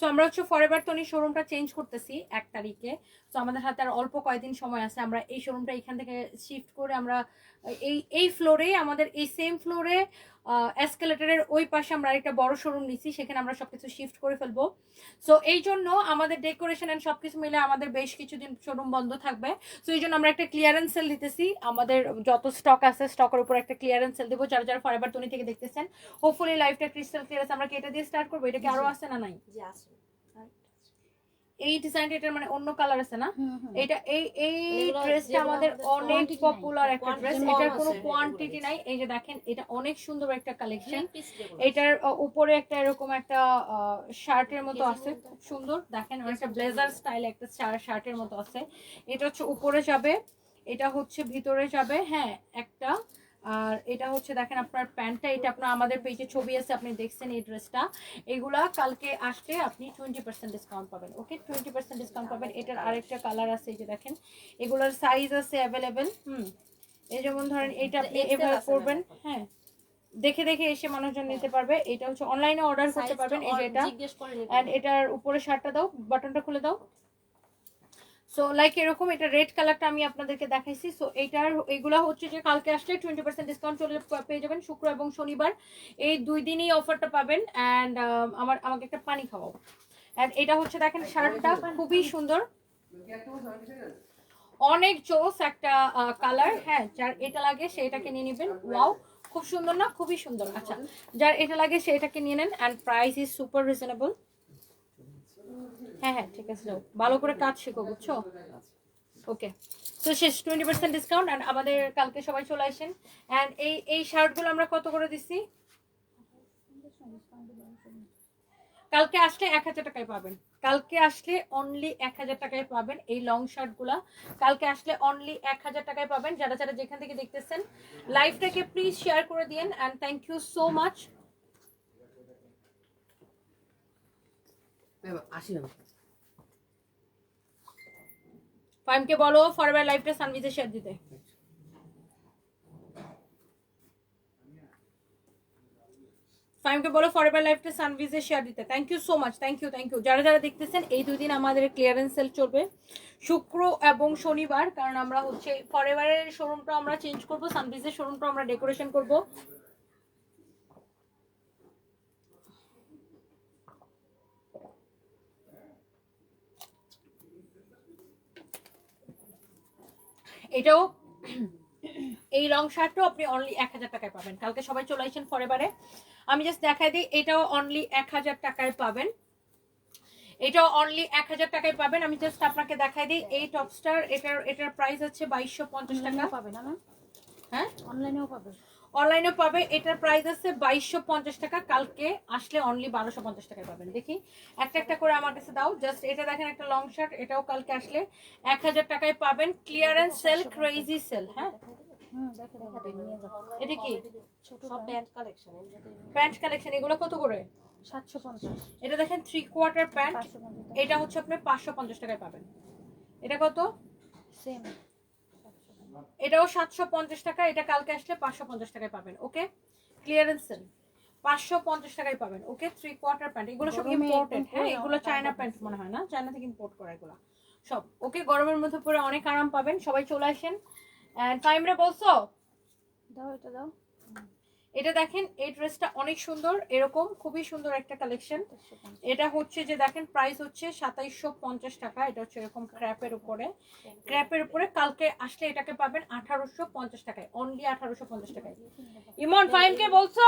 So আমরা হচ্ছে forever তো শোরুমটা চেঞ্জ করতেছি এক তারিখে। সো আমাদের হাতে আর অল্প কয়েকদিন সময় আছে। আমরা এই শোরুমটা এখান থেকে শিফট করে আমরা এই এই ফ্লোরে আমাদের এই সেম ফ্লোরে এসকেলেটারের ওই পাশে আমরা আরেকটা বড় শোরুম নিচ্ছি সেখানে আমরা সবকিছু শিফট করে ফেলব। সো এই জন্য আমাদের ডেকোরেশন অ্যান্ড সবকিছু মিলে আমাদের বেশ কিছুদিন শোরুম বন্ধ থাকবে। সো এই জন্য আমরা একটা ক্লিয়ারেন্স সেল দিতেছি। আমাদের যত স্টক আছে স্টকের উপর একটা ক্লিয়ারেন্স সেল দেবো যারা যারা ফরেভার তুমি থেকে দেখতেছেন হোপফুলি লাইফটা ক্রিস্টাল ক্লিয়ারেন্স আমরা কেটে দিয়ে স্টার্ট করব? এটা কি আরও আছে না নাই? জি আছে। এই ডিজাইনটা এটার মানে অন্য কালার আছে না? এটা এই এই ড্রেসটা আমাদের অনেক পপুলার একটা ড্রেস এটার কোনো কোয়ান্টিটি নাই। এই যে দেখেন এটা অনেক সুন্দর একটা কালেকশন এটার আহ, উপরে একটা এরকম একটা শার্টের মতো আছে। খুব সুন্দর। দেখেন একটা ব্লেজার স্টাইল একটা শার্টের মতো আছে। এটা হচ্ছে উপরে যাবে। এটা হচ্ছে ভিতরে যাবে। হ্যাঁ একটা আর এটা হচ্ছে দেখেন আপনার প্যান্টটা এটা আপনার আমাদের পেজে ছবি আছে আপনি দেখছেন এই ড্রেসটা এগুলা কালকে আসলে আপনি টোয়েন্টি পার্সেন্ট ডিসকাউন্ট পাবেন ওকে টোয়েন্টি পার্সেন্ট ডিসকাউন্ট পাবেন। এটার আরেকটা কালার আছে এই যে দেখেন। এগুলার সাইজ আছে অ্যাভেলেবেল হুম? এই যেমন ধরেন এটা আপনি এভাবে করবেন হ্যাঁ। দেখে দেখে এসে মানুষজন নিতে পারবে। এটা হচ্ছে অনলাইনে অর্ডার করতে পারবেন এই যে এটা। হবে। এটার উপরে শার্টটা দাও বাটনটা খুলে দাও। সো লাইক এরকম এটা রেড কালারটা আমি আপনাদেরকে দেখাইছি। সো এইটার, এইগুলা হচ্ছে যে কালকে আসলে টোয়েন্টি পার্সেন্ট ডিসকাউন্ট চলে পেয়ে যাবেন শুক্র এবং শনিবার। এই দুই দিনই অফারটা পাবেন অ্যান্ড আমার, আমাকে একটা পানি খাওয়াও। অ্যান্ড এটা হচ্ছে দেখেন শার্টটা, খুবই সুন্দর। অনেক জোস একটা কালার হ্যাঁ যার এটা লাগে সেটাকে নিয়ে নেবেন। ওয়াও খুব সুন্দর না? খুবই সুন্দর। আচ্ছা যার এটা লাগে সেটাকে নিয়ে নেন and price is super reasonable হ্যাঁ হ্যাঁ ঠিক আছে, যাও। ভালো করে কাজ শেখো, বুঝছ? ওকে। তো শেষ টোয়েন্টি পার্সেন্ট ডিসকাউন্ট অ্যান্ড আমাদের কালকে সবাই চলে আসেন। অ্যান্ড এই এই শার্টগুলো আমরা কত করে দিচ্ছি কালকে আসলে এক হাজার টাকায় পাবেন। কালকে আসলে অনলি এক হাজার টাকায় পাবেন এই লং শার্টগুলা কালকে আসলে অনলি এক হাজার টাকায় পাবেন। যারা যারা যেখান থেকে দেখতেছেন লাইভটাকে প্লিজ শেয়ার করে দিন and thank you so much আসি না। ফাইমকে বলো ফরওয়ার্ড লাইভটা সানভিজে শেয়ার দিতে। ফাইমকে বলো ফরএভার লাইফটা সানভিজে শেয়ার দিতে। Thank you so much thank you thank you যারা যারা দেখতেছেন, এই দুই দিন আমাদের ক্লিয়ারেন্স সেল চলবে। শুক্র এবং শনিবার, কারণ আমরা হচ্ছে ফরএভারের শোরুমটা আমরা চেঞ্জ করব সানভিজের শোরুমটা আমরা ডেকোরেশন করব। এটাও এই লং শার্টটাও আপনি অনলি এক হাজার টাকায় পাবেন। কালকে সবাই চলে আসেন ফরেবারে। আমি জাস্ট দেখাই দিই এটাও অনলি এক হাজার টাকায় পাবেন। এটাও অনলি এক হাজার টাকায় পাবেন। আমি জাস্ট আপনাকে দেখাই দিই এই টপস্টার এটার এটার প্রাইস হচ্ছে বাইশশো পঞ্চাশ টাকা। পাবেন হ্যাঁ? অনলাইনেও পাবে। অনলাইনেও পাবে। এটার প্রাইস আছে বাইশশো পঞ্চাশ টাকা। কালকে আসলে অনলি বারোশো পঞ্চাশ টাকায় পাবেন। দেখি। একটা একটা করে আমার কাছে দাও। জাস্ট এটা দেখেন একটা লং শার্ট এটাও কালকে আসলে এক হাজার টাকায় পাবেন। ক্লিয়ারেন্স সেল ক্রেজি সেল হ্যাঁ? এটা কি? প্যান্ট কালেকশন এগুলো কত করে? সাতশো পঞ্চাশ। এটা দেখেন থ্রি কোয়ার্টার প্যান্ট এটা হচ্ছে আপনি পাঁচশো পঞ্চাশ টাকায় পাবেন। এটা কত? সেম এটাও সাতশো পঞ্চাশ টাকা এটা কালকে আসলে পাঁচশো পঞ্চাশ টাকায় পাবেন ওকে ক্লিয়ারেন্স সেল পাঁচশো পঞ্চাশ টাকায় পাবেন ওকে থ্রি কোয়ার্টার প্যান্ট এগুলো সব ইম্পোর্টেড হ্যাঁ? এগুলো চায়না প্যান্ট মনে হয় না চায়না থেকে ইম্পোর্ট করা এগুলো। সব ওকে গরমের মধ্যে পরে অনেক আরাম পাবেন সবাই চলে আসেন। টাইমরে বলছো? দাও এটা দাও। এটা দেখেন, এই ড্রেসটা অনেক সুন্দর, এরকম খুবই সুন্দর একটা কালেকশন এটা হচ্ছে যে দেখেন প্রাইস হচ্ছে সাতাইশশো পঞ্চাশ টাকা, এটা হচ্ছে এরকম ক্র্যাপের উপরে। ক্র্যাপের উপরে কালকে আসলে এটাকে পাবেন আঠারোশো পঞ্চাশ টাকায় অনলি আঠারোশো পঞ্চাশ টাকায়। ইমন ফাইমকে বলছো?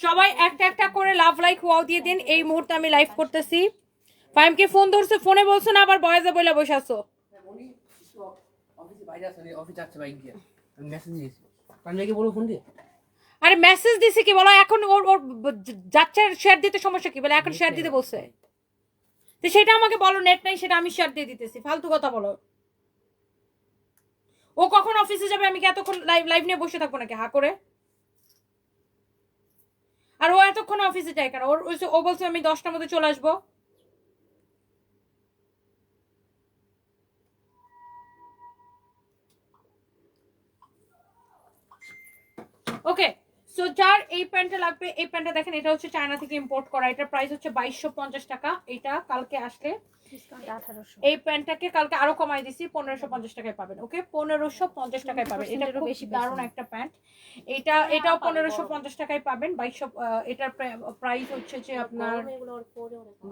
সবাই একটা একটা করে লাভ লাইক ওয়াও দিয়ে দিন, এই মুহূর্তে আমি লাইভ করতেছি। ফাইমকে ফোন ধরছে ফোনে বলছো না, আবার বয়েজে বইলা বসে উনি অফিসে বাইরে আসছে অফিস বাইক মেসেজ দিয়েছি। পাঞ্জাকে বলো ফোন দিয়ে? আরে মেসেজ দিছে কি বলো? এখন ওর ওর যাচ্ছে শেয়ার দিতে সমস্যা কি? বলে এখন শেয়ার দিতে বলছে। তো সেটা আমাকে বলো নেট নাই সেটা আমি শেয়ার দিয়ে দিতেছি। ফালতু কথা বলো। ও কখন অফিসে যাবে? আমি কি এতক্ষণ লাইভ লাইভ নিয়ে বসে থাকব নাকি? হা করে। আর ও এতক্ষণ অফিসে যায় কেন? ওর ও বলছে আমি দশটার মধ্যে চলে আসব। ওকে সো যার এই প্যান্টটা লাগবে এই প্যান্টটা দেখেন এটা হচ্ছে চায়না থেকে ইম্পোর্ট করা। এটার প্রাইস হচ্ছে বাইশশো পঞ্চাশ টাকা। এটা কালকে আসলে এই প্যান্টটাকে কালকে আরও কমাই দিছি পনেরোশো পঞ্চাশ টাকায় পাবেন ওকে পনেরোশো পঞ্চাশ টাকায় পাবেন। এটা খুব বেশি দারুণ একটা প্যান্ট। এটা এটাও পনেরোশো পঞ্চাশ টাকায় পাবেন। বাইশশো এটার প্রাইস হচ্ছে যে আপনার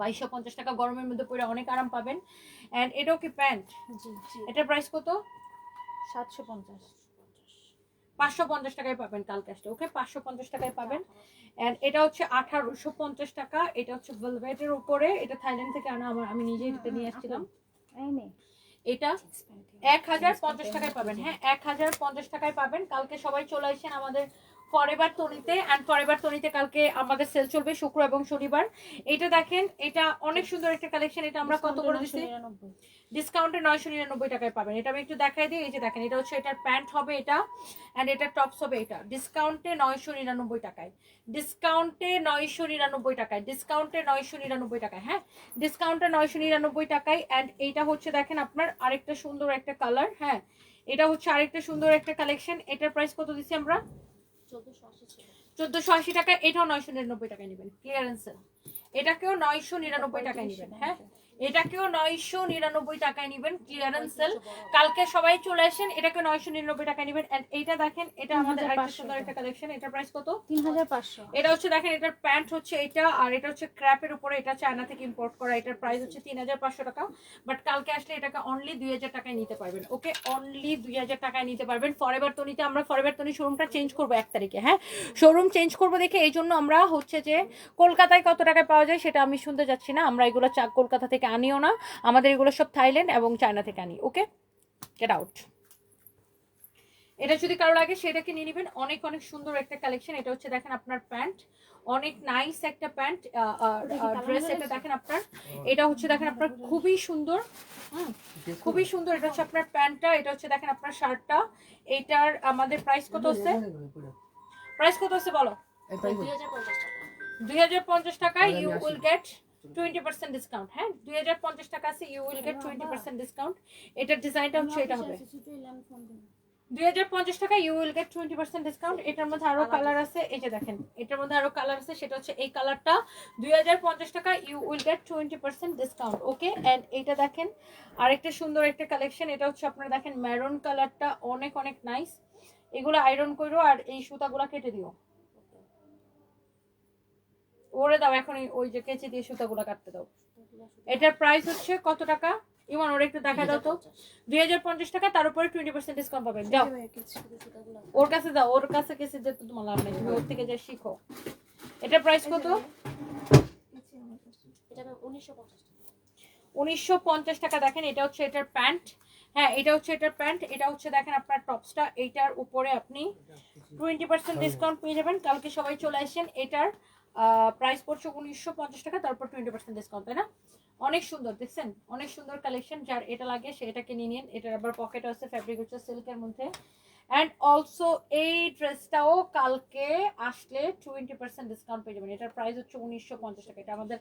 বাইশশো পঞ্চাশ টাকা গরমের মধ্যে পরে অনেক আরাম পাবেন। এন্ড এটাও কি প্যান্ট? জি জি। এটার প্রাইস কত? সাতশো পঞ্চাশ। পাঁচশো পঞ্চাশ টাকায় পাবেন কালকে আসলে ওকে পাঁচশো পঞ্চাশ টাকায় পাবেন। এন্ড এটা হচ্ছে আঠারোশো পঞ্চাশ টাকা এটা হচ্ছে ভেলভেটের উপরে এটা থাইল্যান্ড থেকে আনা আমার আমি নিজে এটা নিয়ে আসছিলাম। এটা এক হাজার পঞ্চাশ টাকায় পাবেন হ্যাঁ এক হাজার পঞ্চাশ টাকায় পাবেন। কালকে সবাই চলে আসেন আমাদের ফরেভার তনিতে অ্যান্ড ফরেভার তনিতে কালকে আমাদের সেল চলবে শুক্র এবং শনিবার। এটা দেখেন এটা অনেক সুন্দর একটা কালেকশন এটা আমরা কত করে দিচ্ছি? ডিসকাউন্টে নয়শো নিরানব্বই টাকায় পাবেন। এটা আমি একটু দেখাই দিই এই যে দেখেন এটা হচ্ছে এটার প্যান্ট হবে এটা অ্যান্ড এটার টপস হবে এটা। ডিসকাউন্টে নয়শো নিরানব্বই টাকায়। ডিসকাউন্টে নয়শো নিরানব্বই টাকায়। ডিসকাউন্টে নয়শো নিরানব্বই টাকায় হ্যাঁ? ডিসকাউন্টে নয়শো নিরানব্বই টাকায় অ্যান্ড এইটা হচ্ছে দেখেন আপনার আরেকটা সুন্দর একটা কালার হ্যাঁ? এটা হচ্ছে আরেকটা সুন্দর একটা কালেকশন এটার প্রাইস কত দিচ্ছি আমরা? চোদ্দশো আশি টাকা এটাও নয়শো নিরানব্বই টাকায় নেবেন। ক্লিয়ারেন্স এটাকেও নয়শো নিরানব্বই টাকায় নেবেন হ্যাঁ। এটাকেও নয়শো নিরানব্বই টাকায় নেবেন ক্লিয়ারেন্স সেল কালকে সবাই চলে আসেন এটাকে নয়শো নিরানব্বই টাকায় নেবেন। এইটা দেখেন এটা আমাদের আরেকটা 3500 সুন্দর একটা কালেকশন এটার প্রাইস কত? তিন হাজার পাঁচশো। এটা হচ্ছে দেখেন এটার প্যান্ট হচ্ছে এটা আর এটা হচ্ছে ক্র্যাপের উপরে এটা চায়না থেকে ইম্পোর্ট করা। এটার প্রাইস হচ্ছে তিন হাজার পাঁচশো টাকা। বাট কালকে আসলে এটাকে অনলি দুই হাজার টাকায় নিতে পারবেন ওকে অনলি দুই হাজার টাকায় নিতে পারবেন। ফরেভার তনিতে আমরা ফরেভার তনি শোরুমটা চেঞ্জ করব এক তারিখে হ্যাঁ? শোরুম চেঞ্জ করব দেখে এই জন্য আমরা হচ্ছে যে কলকাতায় কত টাকায় পাওয়া যায় সেটা আমি শুনতে যাচ্ছি না। আমরা এগুলো চা- কলকাতা থেকে আনিও না। আমাদের এগুলো সব থাইল্যান্ড এবং চায়না থেকে আনি। ওকে? গেট আউট এটা যদি কারও লাগে সেটাকে নিয়ে নেবেন। অনেক অনেক সুন্দর একটা কালেকশন এটা হচ্ছে দেখেন আপনার প্যান্ট। অনেক নাইস একটা প্যান্ট। ড্রেস এটা দেখেন আপনার। এটা হচ্ছে দেখেন আপনার খুবই সুন্দর। হুম, খুবই সুন্দর। এটা হচ্ছে আপনার প্যান্টটা। এটা হচ্ছে দেখেন আপনার শার্টটা। এটার আমাদের প্রাইস কত হচ্ছে? প্রাইস কত হচ্ছে বলো? দুই হাজার পঞ্চাশ টাকায় you will get twenty percent discount হ্যাঁ? দুই হাজার পঞ্চাশ টাকা আছে you will get twenty percent discount এটার ডিজাইনটা হচ্ছে এটা হবে। দুই হাজার পঞ্চাশ টাকা you will get twenty percent discount এটার মধ্যে আরও কালার আছে এই যে দেখেন এটার মধ্যে আরও কালার আছে সেটা হচ্ছে এই কালারটা দুই হাজার পঞ্চাশ টাকা you will get twenty percent discount okay and এইটা দেখেন আরেকটা সুন্দর একটা কালেকশন এটা হচ্ছে আপনারা দেখেন ম্যারন কালারটা অনেক অনেক নাইস এগুলো আয়রন করো আর এই সুতাগুলো কেটে দিও। ওরে দাও, এখন ওই যে কেচে দিয়ে সুতাগুলো কাটতে দাও। এটার প্রাইস হচ্ছে কত টাকা? ইমান, ওরা একটু দেখা দাও তো। দুই হাজার পঞ্চাশ টাকা, তার উপরে টোয়েন্টি পার্সেন্ট ডিসকাউন্ট পাবেন। যাও। ওর কাছে দাও ওর কাছে গেছে যে তো তোমার লাভ নেই। তুমি ওর থেকে যা শিখো। এটার প্রাইস কত? উনিশশো পঞ্চাশ টাকা। দেখেন, এটা হচ্ছে এটার প্যান্ট হ্যাঁ এটা হচ্ছে এটার প্যান্ট এটা হচ্ছে, দেখেন, আপনার টপসটা এইটার উপরে আপনি টোয়েন্টি পার্সেন্ট ডিসকাউন্ট পেয়ে যাবেন। কালকে সবাই চলে আসেন এটার প্রাইস পড়ছে উনিশশো পঞ্চাশ টাকা, তারপর টোয়েন্টি পার্সেন্ট ডিসকাউন্ট তাই না? অনেক সুন্দর, দেখছেন? অনেক সুন্দর কালেকশন যার এটা লাগে সেটাকে নিয়ে নিন। এটার আবার পকেট আছে ফ্যাব্রিক হচ্ছে সিল্কের মধ্যে। অ্যান্ড অলসো এই ড্রেসটাও কালকে আসলে টোয়েন্টি পার্সেন্ট ডিসকাউন্ট পেয়ে যাবেন। এটার প্রাইস হচ্ছে উনিশশো পঞ্চাশ টাকা। এটা আমাদের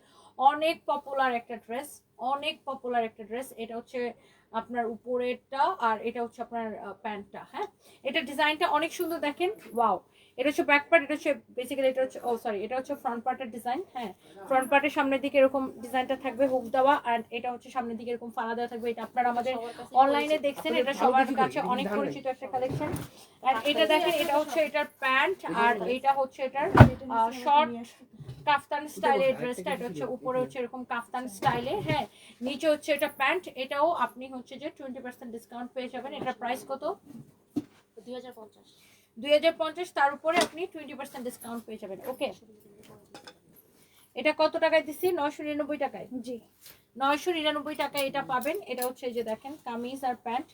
অনেক পপুলার একটা ড্রেস অনেক পপুলার একটা ড্রেস এটা হচ্ছে আপনার উপরেরটা আর এটা হচ্ছে আপনার প্যান্টটা হ্যাঁ? এটা ডিজাইনটা অনেক সুন্দর দেখেন ওয়াও। এটা হচ্ছে ব্যাক পার্ট এটা হচ্ছে বেসিক্যালি এটা হচ্ছে ও সরি এটা হচ্ছে ফ্রন্ট পার্টের ডিজাইন হ্যাঁ? ফ্রন্ট পার্টের সামনের দিকে এরকম ডিজাইনটা থাকবে হুক দেওয়া আর এটা হচ্ছে সামনের দিকে এরকম ফাড়া দেওয়া থাকবে। এটা আপনারা আমাদের অনলাইনে দেখছেন এটা সবার কাছে অনেক পরিচিত একটা কালেকশন আর এটা দেখেন এটা হচ্ছে এটার প্যান্ট আর এটা হচ্ছে এটার শর্ট কাফতান স্টাইলের ড্রেসটা এটা হচ্ছে উপরে হচ্ছে এরকম কাফতান স্টাইলে হ্যাঁ নিচে হচ্ছে এটা প্যান্ট এটাও আপনি হচ্ছে যে টোয়েন্টি পার্সেন্ট ডিসকাউন্ট পেয়ে যাবেন। এটার প্রাইস কত? দুই হাজার পঞ্চাশ। তার উপরে আপনি টোয়েন্টি পার্সেন্ট ডিসকাউন্ট পেয়ে যাবেন ওকে? এটা কত টাকায় দিচ্ছি নয়শো নিরানব্বই টাকায়? জি। নয়শো নিরানব্বই টাকায় এটা পাবেন। এটা হচ্ছে এই যে দেখেন কামিজ আর প্যান্ট।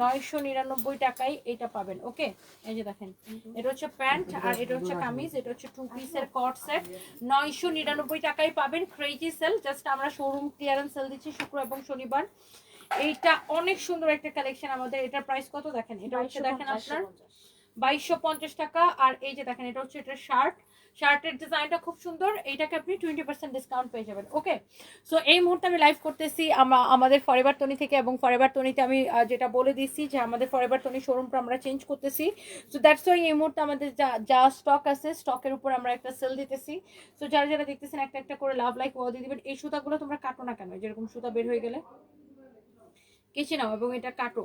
নয়শো নিরানব্বই টাকায় এটা পাবেন ওকে এই যে দেখেন এটা হচ্ছে প্যান্ট আর এটা হচ্ছে কামিজ এটা হচ্ছে টু পিসের কট সেট নয়শো নিরানব্বই টাকায় পাবেন ক্রেজি সেল জাস্ট আমরা শোরুম ক্লিয়ারেন্স সেল দিচ্ছি শুক্র এবং শনিবার। এইটা অনেক সুন্দর একটা কালেকশন আমাদের এটার প্রাইস কত দেখেন? এটা হচ্ছে দেখেন আপনার বাইশশো পঞ্চাশ। টাকা আর এই যে দেখেন এটা হচ্ছে এটা শার্ট শার্টের ডিজাইনটা খুব সুন্দর, এইটাকে আপনি টোয়েন্টি পার্সেন্ট ডিসকাউন্ট পেয়ে যাবেন ওকে সো এই মুহূর্তে আমি লাইভ করতেছি আমা- আমাদের ফরেভার তনি থেকে এবং ফরেভার তনিতে আমি যেটা বলে দিচ্ছি যে আমাদের ফরেভার তনি শোরুমটা আমরা চেঞ্জ করতেছি। সো দ্যাটস ওয়াই এই মুহূর্তে আমাদের যা যা স্টক আছে স্টকের উপর আমরা একটা সেল দিতেছি। সো যারা যারা দেখতেছেন একটা একটা করে লাভ লাইক ওয়াও দিয়ে দিবেন, এই সুতাগুলো তোমরা কাটো না কেন? যেরকম সুতা বের হয়ে গেলে, কেচে নাও এবং এটা কাটো।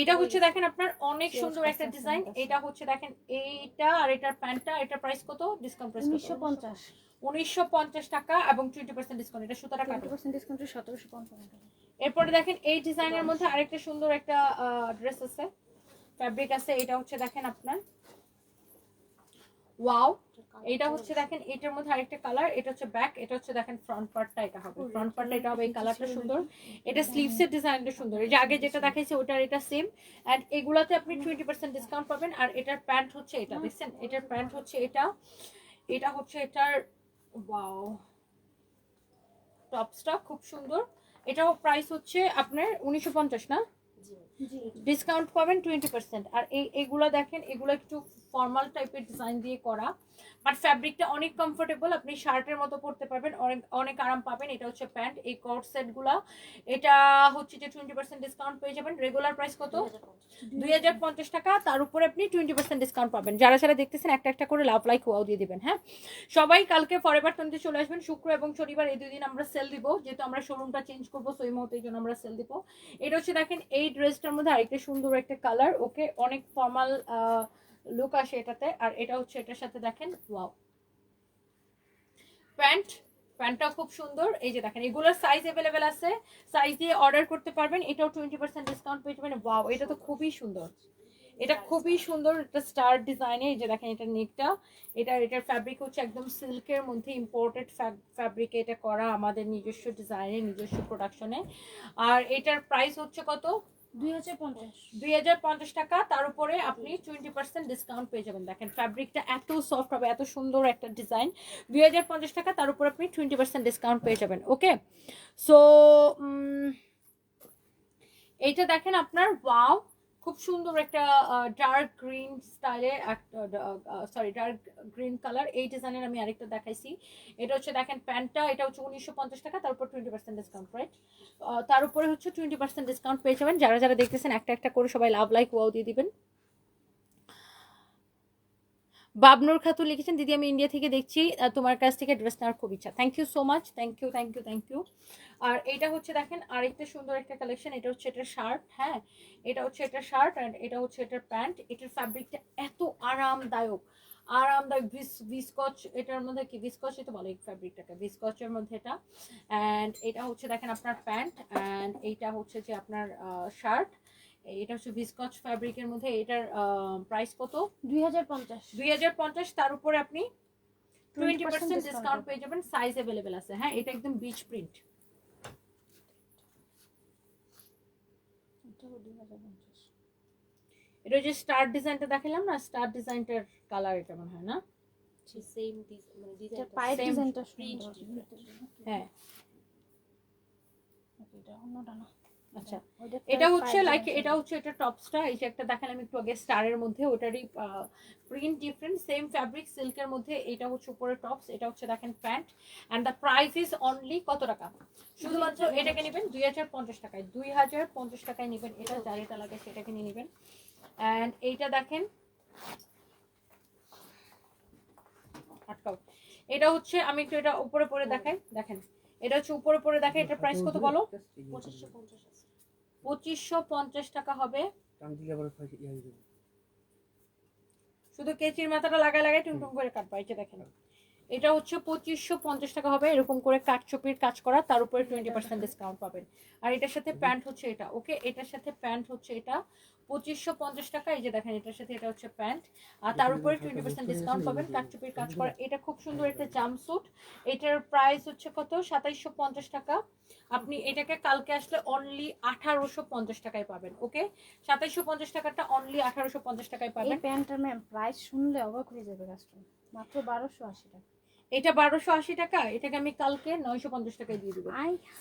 এটা হচ্ছে দেখেন আপনার অনেক সুন্দর একটা ডিজাইন এটা হচ্ছে দেখেন এইটা আর এটার প্যান্টটা এটার প্রাইস কত? ডিসকাউন্ট প্রাইস উনিশশো পঞ্চাশ। উনিশশো পঞ্চাশ টাকা এবং টোয়েন্টি পার্সেন্ট ডিসকাউন্ট এটা সুতাটা টোয়েন্টি কাটো পার্সেন্ট ডিসকাউন্ট সতেরোশো পঞ্চাশ টাকা। এরপরে দেখেন এই ডিজাইনের মধ্যে আরেকটা সুন্দর একটা ড্রেস আছে ফ্যাব্রিক আছে এটা হচ্ছে দেখেন আপনার ওয়াও এটা হচ্ছে দেখেন এটার মধ্যে আরেকটা কালার এটা হচ্ছে ব্যাক এটা হচ্ছে দেখেন ফ্রন্ট পার্টটা এটা হবে। ফ্রন্ট পার্টটা এটা হবে এই কালারটা সুন্দর। এটা স্লিভস এর ডিজাইনটা সুন্দর। এই যে আগে যেটা দেখাইছে ওটার এটা সেম এন্ড এগুলাতে আপনি টোয়েন্টি পার্সেন্ট ডিসকাউন্ট পাবেন। আর এটার প্যান্ট হচ্ছে এটা দেখছেন? এটার প্যান্ট হচ্ছে এটা। এটা হচ্ছে এটার ওয়াও টপসটা খুব সুন্দর। এটাও প্রাইস হচ্ছে আপনার উনিশশো পঞ্চাশ না? জি। ডিসকাউন্ট পাবেন টোয়েন্টি পার্সেন্ট আর এই এগুলো দেখেন এগুলো একটু ফর্মাল টাইপের ডিজাইন দিয়ে করা। বাট ফ্যাব্রিকটা অনেক কমফোর্টেবল আপনি শার্টের মতো পরতে পারবেন। অনেক অনেক আরাম পাবেন। এটা হচ্ছে প্যান্ট এই কট সেটগুলো এটা হচ্ছে যে টোয়েন্টি পার্সেন্ট ডিসকাউন্ট পেয়ে যাবেন। রেগুলার প্রাইস কত? দুই হাজার পঞ্চাশ। টাকা। তার উপরে আপনি টোয়েন্টি পার্সেন্ট ডিসকাউন্ট পাবেন। যারা যারা দেখতেছেন একটা একটা করে লাভ লাইক ওয়াও দিয়ে দিবেন হ্যাঁ? সবাই কালকে ফরেভার টোয়েন্টি চলে আসবেন। শুক্র এবং শনিবার এই দুই দিন আমরা সেল দিব। যেহেতু আমরা শোরুমটা চেঞ্জ করব সেই মুহূর্তে এই জন্য আমরা সেল দিব। এটা হচ্ছে দেখেন এই ড্রেসটার মধ্যে আরেকটা সুন্দর একটা কালার, ওকে? অনেক ফর্মাল লুক আসে এটাতে। আর এটা হচ্ছে এটার সাথে দেখেন ওয়াও প্যান্ট প্যান্টটা খুব সুন্দর। এই যে দেখেন, এগুলোর সাইজ অ্যাভেলেবেল আছে। সাইজ দিয়ে অর্ডার করতে পারবেন, এটাও টোয়েন্টি পার্সেন্ট ডিসকাউন্ট পেয়ে যাবেন। ওয়াও এটা তো খুবই সুন্দর। এটা খুবই সুন্দর একটা স্টার ডিজাইনে এই যে দেখেন এটা নেকটা এটা, এটার ফ্যাব্রিক হচ্ছে একদম সিল্কের মধ্যে ইম্পোর্টেড ফ্যাব্রিকে এটা করা আমাদের নিজস্ব ডিজাইনে নিজস্ব প্রোডাকশনে আর এটার প্রাইস হচ্ছে কত? দুই হাজার পঞ্চাশ। দুই হাজার পঞ্চাশ টাকা, তার উপরে আপনি টোয়েন্টি পার্সেন্ট ডিসকাউন্ট পেয়ে যাবেন। দেখেন ফ্যাব্রিকটা এত সফট হবে, এত সুন্দর একটা ডিজাইন দুই হাজার পঞ্চাশ টাকা, তার উপরে আপনি টোয়েন্টি পার্সেন্ট ডিসকাউন্ট পেয়ে যাবেন ওকে সো এইটা দেখেন আপনার ওয়াও খুব সুন্দর একটা ডার্ক গ্রিন স্টাইলে সরি ডার্ক গ্রিন কালার এই ডিজাইনের আমি আরেকটা দেখাইছি। এটা হচ্ছে দেখেন প্যান্টটা, এটা হচ্ছে উনিশশো পঞ্চাশ টাকা তার উপর টোয়েন্টি পার্সেন্ট ডিসকাউন্ট রাইট তার উপরে হচ্ছে টোয়েন্টি পার্সেন্ট ডিসকাউন্ট পেয়ে যাবেন। যারা যারা দেখতেছেন একটা একটা করে সবাই লাভ লাইক ওয়াও দিয়ে দিবেন। বাবনুর খাতু লিখেছেন, দিদি, আমি ইন্ডিয়া থেকে দেখছি তোমার কাছ থেকে ড্রেস নেওয়ার খুব ইচ্ছা। Thank you so much thank you thank you thank you আর এটা হচ্ছে দেখেন, আরেকটা সুন্দর একটা কালেকশন এটা হচ্ছে এটার শার্ট হ্যাঁ? এটা হচ্ছে এটার শার্ট অ্যান্ড এটা হচ্ছে এটার প্যান্ট এটার ফ্যাব্রিকটা এত আরামদায়ক আরামদায়ক ভিস ভিসকচ এটার মধ্যে কি ভিসকচই তো বলে এই ফ্যাব্রিকটাকে ভিসকচের মধ্যে এটা। অ্যান্ড এটা হচ্ছে দেখেন আপনার প্যান্ট অ্যান্ড এইটা হচ্ছে যে আপনার শার্ট এটা হচ্ছে ভিসকচ ফ্যাব্রিকের মধ্যে এটার প্রাইস কত? দুই হাজার পঞ্চাশ। দুই হাজার পঞ্চাশ তার উপরে আপনি টোয়েন্টি 20% পার্সেন্ট ডিসকাউন্ট পেয়ে যাবেন সাইজ অ্যাভেলেবেল আছে। হ্যাঁ এটা একদম বিচ প্রিন্ট এটা যে স্টার ডিজাইনটা দেখালাম না? স্টার ডিজাইনটার কালার এটা মনে হয় না? সেম মানে ডিজাইন পায়ের ডিজাইনটা হ্যাঁ। এটা অন্যটা না। আচ্ছা। এটা হচ্ছে লাইক এটা হচ্ছে এটা টপসটা এই যে একটা দেখালাম একটু আগে স্টারের মধ্যে ওটারই প্রিন্ট ডিফারেন্ট সেম ফ্যাব্রিক সিল্কের মধ্যে এটা হচ্ছে উপরে টপস এটা হচ্ছে দেখেন pant and the price is only কত টাকা? শুধুমাত্র এটাকে নেবেন দুই হাজার পঞ্চাশ টাকায় দুই হাজার পঞ্চাশ টাকায় নেবেন এটা যার এটা লাগে সেটাকে নিয়ে নেবেন। অ্যান্ড এইটা দেখেন আটকাও এটা হচ্ছে আমি একটু এটা উপরে পরে দেখাই দেখেন এটা হচ্ছে উপরে পরে দেখাই এটার প্রাইস কত বলো? পঁচিশশো পঞ্চাশ পঁচিশশো পঞ্চাশ টাকা হবে। শুধু কেচির মাথাটা লাগায় লাগায় টুমটুম করে কাটবা এই যে দেখেন। এটা হচ্ছে পঁচিশশো পঞ্চাশ টাকা হবে এরকম করে কাঠচুপির কাজ করা তার উপরে টোয়েন্টি পার্সেন্ট ডিসকাউন্ট পাবেন। আর এটার সাথে প্যান্ট হচ্ছে এটা ওকে এটার সাথে প্যান্ট হচ্ছে এটা পঁচিশশো পঞ্চাশ টাকা এই যে দেখেন এটার সাথে এটা হচ্ছে প্যান্ট। আর তার উপরে টোয়েন্টি পার্সেন্ট ডিসকাউন্ট পাবেন কাঠচুপির কাজ করা। এটা খুব সুন্দর একটা জাম্পস্যুট এটার প্রাইস হচ্ছে কত? সাতাইশশো পঞ্চাশ টাকা। আপনি এটাকে কালকে আসলে অনলি আঠারোশো পঞ্চাশ টাকায় পাবেন ওকে সাতাইশশো পঞ্চাশ টাকাটা অনলি আঠারোশো পঞ্চাশ টাকায় পাবেন। প্যান্টটার ম্যাম প্রাইস শুনলে অবাক হয়ে যাবে কাস্টমার মাত্র বারোশো আশি টাকা। এটা বারোশো আশি টাকা এটাকে আমি কালকে নয়শো পঞ্চাশ টাকায় দিয়ে দেবো।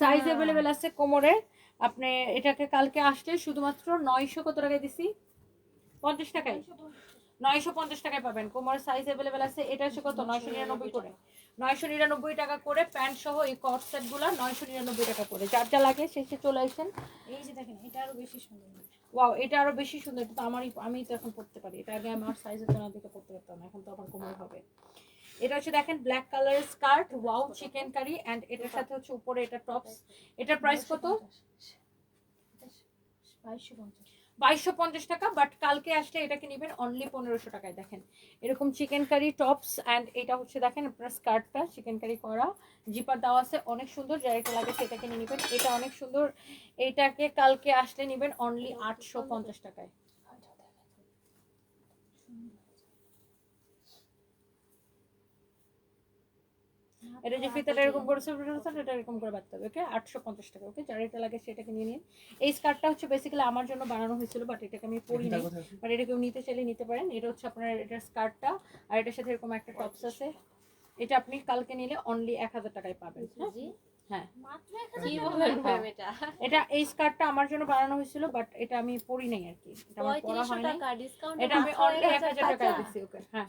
সাইজ। অ্যাভেলেবেল আছে কোমরে আপনি এটাকে কালকে আসলে শুধুমাত্র নয়শো কত টাকায় দিছি? পঞ্চাশ টাকায়? নয়শো পঞ্চাশ টাকায় পাবেন। কোমর সাইজ অ্যাভেলেবেল আছে এটা হচ্ছে কত? নয়শো নিরানব্বই করে। নয়শো নিরানব্বই টাকা করে প্যান্ট সহ এই কট সেটগুলো নয়শো নিরানব্বই টাকা করে। যার যা লাগে শেষে চলে আসেন। এই যে দেখেন এটা আরও বেশি সুন্দর। ওয়াও এটা আরও বেশি সুন্দর। এটা তো আমারই আমি তো এখন পড়তে পারি। এটা আগে আমার সাইজের জন্য দেখে পড়তে পারতাম এখন তো আমার কোমর হবে। এটা হচ্ছে দেখেন ব্ল্যাক কালারের skirt wow chicken curry and এটার সাথে হচ্ছে উপরে এটা টপস এটার প্রাইস কত? বাইশশো পঞ্চাশ টাকা বাট কালকে আসলে এটাকে নেবেন অনলি পনেরোশো টাকায়, দেখেন। এরকম চিকেন কারি টপস অ্যান্ড এটা হচ্ছে দেখেন আপনার স্কার্টটা চিকেন কারি করা। জিপার দেওয়া আছে, অনেক সুন্দর যার এটা লাগে সেটাকে নিয়ে নেবেন। এটা অনেক সুন্দর, এটাকে কালকে আসলে নেবেন অনলি আটশো পঞ্চাশ টাকায়। এটা যে ফিতাটা এরকম করেছে এটা এরকম করে বাঁধতে হবে ওকে আটশো পঞ্চাশ টাকা ওকে যার এটা লাগে সেটাকে নিয়ে নিন। এই স্কার্টটা হচ্ছে বেসিক্যালি আমার জন্য বানানো হয়েছিল বাট এটাকে আমি পরি নাই বাট এটা কেউ নিতে চাইলে নিতে পারেন। এটা হচ্ছে আপনার এটার স্কার্টটা আর এটার সাথে এরকম একটা টপস আছে। এটা আপনি কালকে নিলে অনলি এক হাজার টাকায় পাবেন হ্যাঁ? জি হ্যাঁ এটা? এটা এই স্কার্টটা আমার জন্য বানানো হয়েছিল বাট এটা আমি পরি নাই আর কি। এটা আমার পরা হয় এটা আমি অনলি এক হাজার টাকায় দিচ্ছি ওকে হ্যাঁ।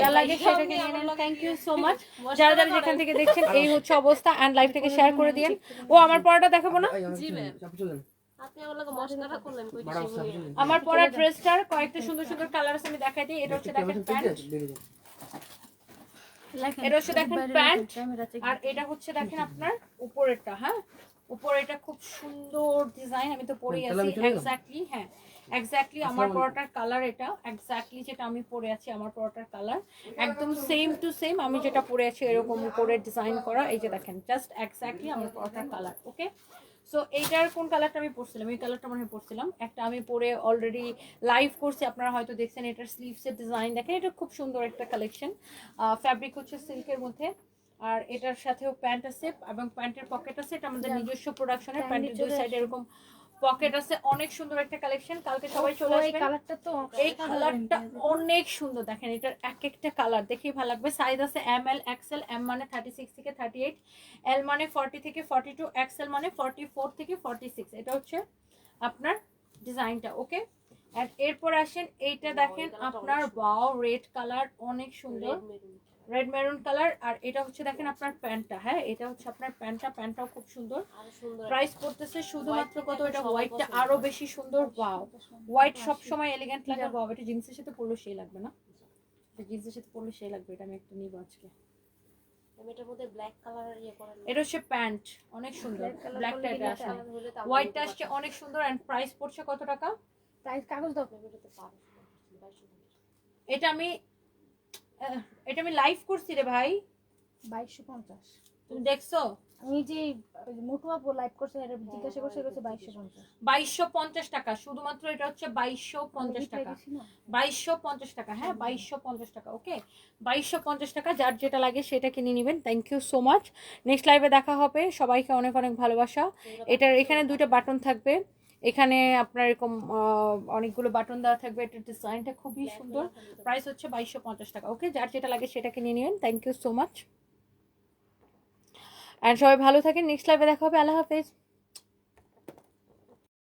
যা লাগে সেটাকে নিয়ে নেন। থ্যাংক ইউ সো মাচ যারা যারা যেখান থেকে দেখছেন এই হচ্ছে অবস্থা। অ্যান্ড লাইভটাকে শেয়ার করে দিন ও আমার পড়াটা দেখাবো না? জি, ma'am. চাপি চলেন আপনি আমার লাগে মশলাটা করলেন কই বাড়াও দিছি চাপি চলেন আমার পরা ড্রেসটার কয়েকটা সুন্দর সুন্দর কালার আছে আমি দেখাই দিই। এটা হচ্ছে দেখেন প্যান্ট এটা হচ্ছে দেখেন প্যান্ট আর এটা হচ্ছে দেখেন আপনার উপরেরটা হ্যাঁ? উপরে এটা খুব সুন্দর ডিজাইন আমি তো পরেই আছি। এক্স্যাক্টলি হ্যাঁ। এক্স্যাক্টলি আমার পরোটার কালার এটা। এক্স্যাক্টলি যেটা আমি পরে আছি আমার পরোটার কালার একদম সেম টু সেম আমি যেটা পরে আছি এরকম করে ডিজাইন করা এই যে দেখেন জাস্ট এক্স্যাক্টলি আমার পরোটার কালার ওকে সো এইটার কোন কালারটা আমি পরছিলাম? এই কালারটা মনে হয় পরছিলাম। একটা আমি পরে অলরেডি লাইভ করছি আপনারা হয়তো দেখছেন এটার স্লিভসের ডিজাইন দেখেন এটা খুব সুন্দর একটা কালেকশন ফ্যাব্রিক হচ্ছে সিল্কের মধ্যে। আর এটার সাথেও প্যান্ট আছে এবং প্যান্টের পকেট আছে। এটা আমাদের নিজস্ব প্রোডাকশনের প্যান্টের দুই সাইডে এরকম পকেট আছে অনেক সুন্দর একটা কালেকশন কালকে সবাই চলে আসবে কালারটা তো এই কালারটা অনেক সুন্দর। দেখেন এটার এক একটা কালার দেখেই ভালো লাগবে। সাইজ আছে এম এল এক্সেল এম মানে থার্টি সিক্স থেকে থার্টি এইট এল মানে ফর্টি থেকে ফর্টি টু এক্সেল মানে ফর্টি ফোর থেকে ফর্টি সিক্স এটা হচ্ছে আপনার ডিজাইনটা ওকে এরপর আসেন এইটা দেখেন আপনার বাও রেড কালার অনেক সুন্দর। রেড মেরুন কালার আর এটা হচ্ছে দেখেন আপনার প্যান্টটা হ্যাঁ? এটা হচ্ছে আপনার প্যান্টটা প্যান্টটাও খুব সুন্দর। প্রাইস পড়তেছে শুধুমাত্র কত এটা হোয়াইটটা আরও বেশি সুন্দর ওয়াও হোয়াইট সব সময় এলিগেন্ট লাগে বাবা এটা জিন্সের সাথে পরলে সেই লাগবে না? জিন্সের সাথে পরলে সেই লাগবে এটা আমি একটা নিব আজকে। এটার মধ্যে ব্ল্যাক কালার ইয়ে এটা হচ্ছে প্যান্ট অনেক সুন্দর। ব্ল্যাকটা এটা হোয়াইটটা আসছে অনেক সুন্দর এন্ড প্রাইস পড়ছে কত টাকা? প্রাইস কাগজ দাও এটাতে পারো এটা আমি এটা আমি লাইভ করছি রে ভাই। বাইশশো পঞ্চাশ। তুমি দেখছ? আমি যে ওই যে লাইভ করছে এটা জিজ্ঞাসা করছে করছে বাইশশো পঞ্চাশ। বাইশশো পঞ্চাশ টাকা শুধুমাত্র এটা হচ্ছে বাইশশো পঞ্চাশ টাকা। বাইশশো পঞ্চাশ টাকা হ্যাঁ বাইশশো পঞ্চাশ টাকা ওকে বাইশশো পঞ্চাশ টাকা যার যেটা লাগে সেটা কিনে নেবেন। Thank you so much next লাইভে দেখা হবে। সবাইকে অনেক অনেক ভালোবাসা। এটার এখানে দুইটা বাটন থাকবে। এখানে আপনার এরকম অনেকগুলো বাটন দেওয়া থাকবে। এটার ডিজাইনটা খুবই সুন্দর। প্রাইস হচ্ছে বাইশশো পঞ্চাশ টাকা। ওকে যার যেটা লাগে সেটাকে নিয়ে নিন। Thank you so much and সবাই ভালো থাকেন। নেক্সট লাইভে দেখা হবে। আল্লাহ হাফেজ।